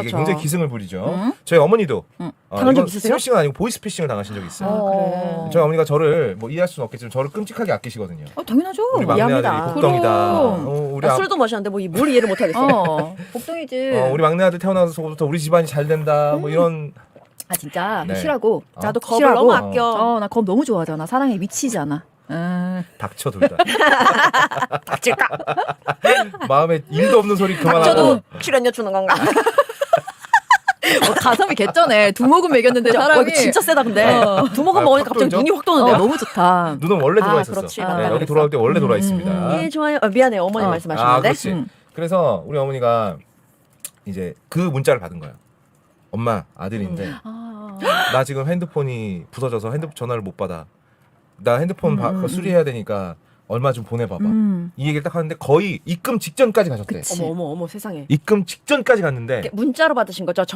이게 그렇죠. 굉장히 기승을 부리죠. 음. 저희 어머니도 음. 어, 당한 적 이건 있으세요? 스매싱은 아니고 보이스 피싱을 당하신 적이 있어요. 아, 그래. 저희 어머니가 저를 뭐 이해할 수는 없겠지만 저를 끔찍하게 아끼시거든요. 어, 당연하죠. 우리 막내 이해합니다. 아들이 복덩이다. 그럼. 어, 우리 나 아- 술도 마셨는데 뭐 뭘 이해를 못 하겠어. 어, 복덩이지. 어, 우리 막내 아들 태어나서부터 우리 집안이 잘 된다. 뭐 이런 아 진짜 네. 싫어하고. 어. 나도 겁을 싫어하고. 너무 아껴. 어, 나검 너무 좋아하잖아. 사랑에 미치잖아. 음. 닥쳐 둘 다. 닥칠까? 마음에 일도 없는 소리 그만하고. 저도 출연료 주는 건가? 어, 가슴이 개쩌네. 두 모금 먹였는데 어, 사람이. 이거 진짜 세다 근데 어. 두 모금 아, 먹으니까 확 갑자기? 눈이 확 어, 도는데. 너무 좋다. 눈은 원래 아, 들어와 있었어. 그렇지. 네, 여기. 돌아올 때 원래 음, 있습니다. 음, 예 좋아요. 어, 미안해요 어머니 어. 아, 말씀하시는데. 그렇지. 음. 그래서 우리 어머니가 이제 그 문자를 받은 거예요. 엄마 아들인데 아. 나 지금 핸드폰이 부서져서 핸드폰 전화를 못 받아. 나 핸드폰 바- 음, 음, 수리해야 되니까 얼마 좀 보내봐봐. 음. 이 얘기를 딱 하는데 거의 입금 직전까지 가셨대. 그치. 어머 어머 어머 세상에. 입금 직전까지 갔는데 문자로 받으신 거죠?